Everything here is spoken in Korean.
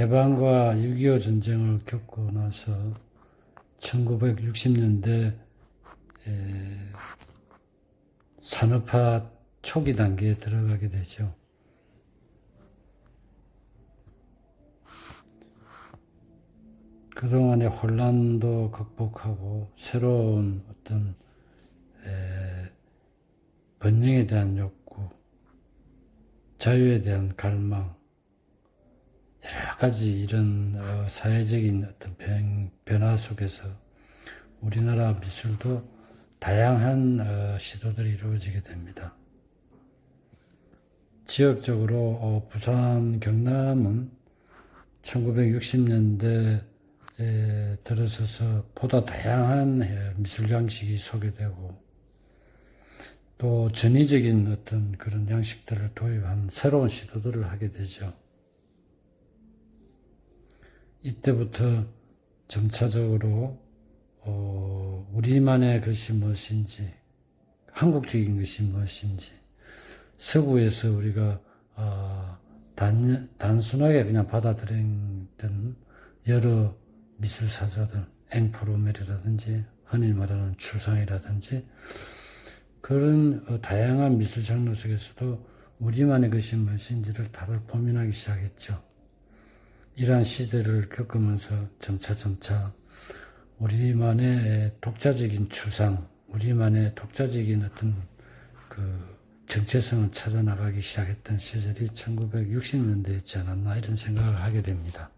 해방과 6.25 전쟁을 겪고 나서 1960년대 산업화 초기 단계에 들어가게 되죠. 그동안의 혼란도 극복하고 새로운 어떤 에, 번영에 대한 욕구, 자유에 대한 갈망, 여러 가지 이런 어, 사회적인 어떤 변, 변화 속에서 우리나라 미술도 다양한 어, 시도들이 이루어지게 됩니다. 지역적으로 어, 부산, 경남은 1960년대 에 들어서서 보다 다양한 에, 미술 양식이 소개되고 또 전위적인 어떤 그런 양식들을 도입한 새로운 시도들을 하게 되죠. 이때부터 점차적으로 어, 우리만의 것이 무엇인지 한국적인 것이 무엇인지 서구에서 우리가 어, 단, 단순하게 그냥 받아들였던 여러 미술 사조들 앵포로멜이라든지 흔히 말하는 추상이라든지 그런 어, 다양한 미술 장르 속에서도 우리만의 것이 무엇인지를 다들 고민하기 시작했죠. 이러한 시대를 겪으면서 점차점차 우리만의 독자적인 추상, 우리만의 독자적인 어떤 그 정체성을 찾아 나가기 시작했던 시절이 1960년대였지 않았나 이런 생각을 하게 됩니다.